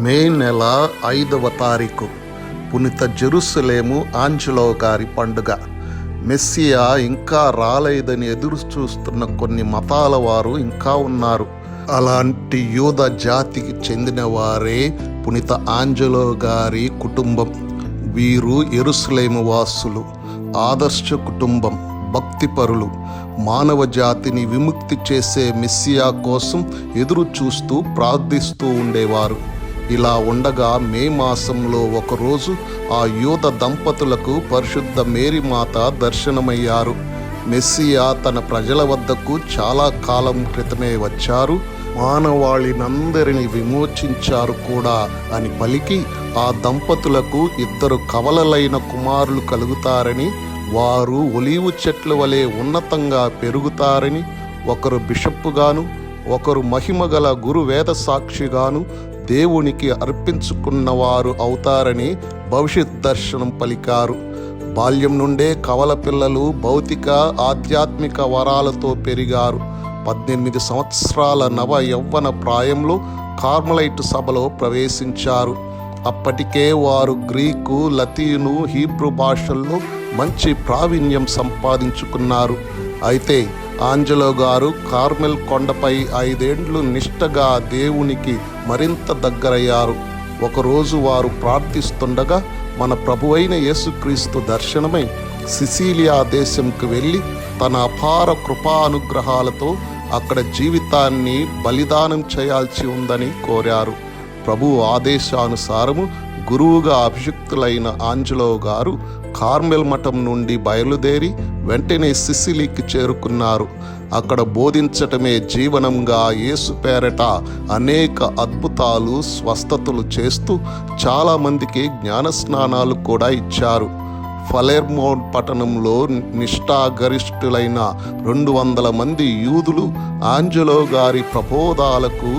మే నెల ఐదవ తారీఖు పునిత జెరుసలేము ఆంజలో గారి పండుగ. మెస్సియా ఇంకా రాలేదని ఎదురు చూస్తున్న కొన్ని మతాల వారు ఇంకా ఉన్నారు. అలాంటి యూద జాతికి చెందిన వారే పునిత ఆంజలో గారి కుటుంబం. వీరు ఎరుసలేము వాసులు ఆదర్శ కుటుంబం భక్తిపరులు. మానవ జాతిని విముక్తి చేసే మెస్సియా కోసం ఎదురు చూస్తూ ప్రార్థిస్తూ ఉండేవారు. ఇలా ఉండగా మే మాసంలో ఒకరోజు ఆ యూత దంపతులకు పరిశుద్ధ మేరీమాత దర్శనమయ్యారు. మెస్సియా తన ప్రజల వద్దకు చాలా కాలం క్రితమే వచ్చారు. మానవాళినందరిని విమోచించారు కూడా అని పలికి ఆ దంపతులకు ఇద్దరు కవలలైన కుమారులు కలుగుతారని వారు ఒలీవు చెట్ల వలె ఉన్నతంగా పెరుగుతారని ఒకరు బిషప్పుగాను ఒకరు మహిమగల గురువేద సాక్షిగాను దేవునికి అర్పించుకున్నవారు అవుతారని భవిష్యత్ దర్శనం పలికారు. బాల్యం నుండే కవల పిల్లలు భౌతిక ఆధ్యాత్మిక వరాలతో పెరిగారు. పద్దెనిమిది సంవత్సరాల నవ యవ్వన ప్రాయంలో కార్మలైట్ సభలో ప్రవేశించారు. అప్పటికే వారు గ్రీకు లతీను హీబ్రూ భాషల్లో మంచి ప్రావీణ్యం సంపాదించుకున్నారు. అయితే ఆంజలో గారు కార్మెల్ కొండపై ఐదేండ్లు నిష్టగా దేవునికి మరింత దగ్గరయ్యారు. ఒకరోజు వారు ప్రార్థిస్తుండగా మన ప్రభువైన యేసుక్రీస్తు దర్శనమై సిసిలియా దేశంకు వెళ్ళి తన అపార కృపానుగ్రహాలతో అక్కడ జీవితాన్ని బలిదానం చేయాల్సి ఉందని కోరారు. ప్రభు ఆదేశానుసారము గురువుగా అభిషిక్తులైన ఆంజలో గారు కార్మెల్ మఠం నుండి బయలుదేరి వెంటనే సిసిలీకి చేరుకున్నారు. అక్కడ బోధించటమే జీవనంగా యేసు పేరట అనేక అద్భుతాలు స్వస్థతలు చేస్తూ చాలామందికి జ్ఞానస్నానాలు కూడా ఇచ్చారు. ఫలెర్మోన్ పట్టణంలో నిష్ఠాగరిష్ఠులైన రెండు వందల మంది యూదులు ఆంజలో గారి ప్రబోధాలకు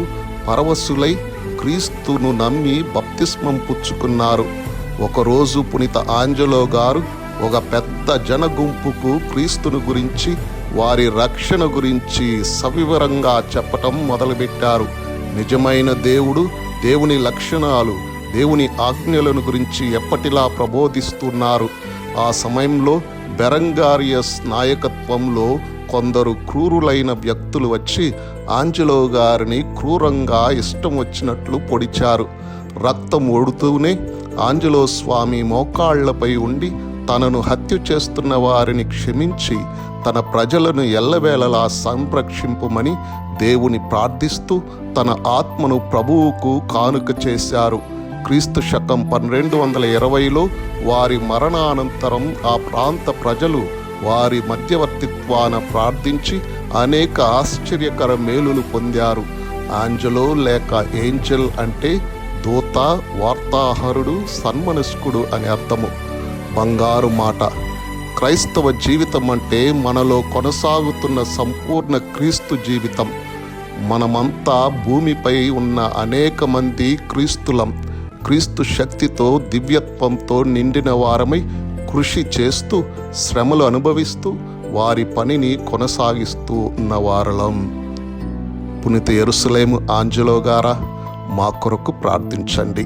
పరవశులై క్రీస్తును నమ్మి బప్తిస్మం పుచ్చుకున్నారు. ఒకరోజు పునిత ఆంజలో గారు ఒక పెద్ద జనగుంపుకు క్రీస్తును గురించి వారి రక్షణ గురించి సవివరంగా చెప్పటం మొదలుపెట్టారు. నిజమైన దేవుడు దేవుని లక్షణాలు దేవుని ఆజ్ఞలను గురించి ఎప్పటిలా ప్రబోధిస్తున్నారు. ఆ సమయంలో బెరంగారియస్ నాయకత్వంలో కొందరు క్రూరులైన వ్యక్తులు వచ్చి ఆంజలో గారిని క్రూరంగా ఇష్టం వచ్చినట్లు పొడిచారు. రక్తం ఒడుతూనే ఆంజలో స్వామి మోకాళ్ళపై ఉండి తనను హత్య చేస్తున్న వారిని క్షమించి తన ప్రజలను ఎల్లవేళలా సంరక్షింపుమని దేవుని ప్రార్థిస్తూ తన ఆత్మను ప్రభువుకు కానుక చేశారు. క్రీస్తు శకం పన్నెండు వందల ఇరవైలో వారి మరణానంతరం ఆ ప్రాంత ప్రజలు వారి మధ్యవర్తిత్వాన ప్రార్థించి అనేక ఆశ్చర్యకర మేలులు పొందారు. ఆంజలో లేక ఏంజల్ అంటే దూత వార్తాహరుడు సన్మనస్కుడు అని అర్థము. బంగారు మాట. క్రైస్తవ జీవితం అంటే మనలో కొనసాగుతున్న సంపూర్ణ క్రీస్తు జీవితం. మనమంతా భూమిపై ఉన్న అనేక మంది క్రీస్తులం. క్రీస్తు శక్తితో దివ్యత్వంతో నిండిన వారమై కృషి చేస్తూ శ్రమలు అనుభవిస్తూ వారి పనిని కొనసాగిస్తూ ఉన్నవారలం పునిత ఎరుసలేము ఆంజలో గారా మా కొరకు ప్రార్థించండి.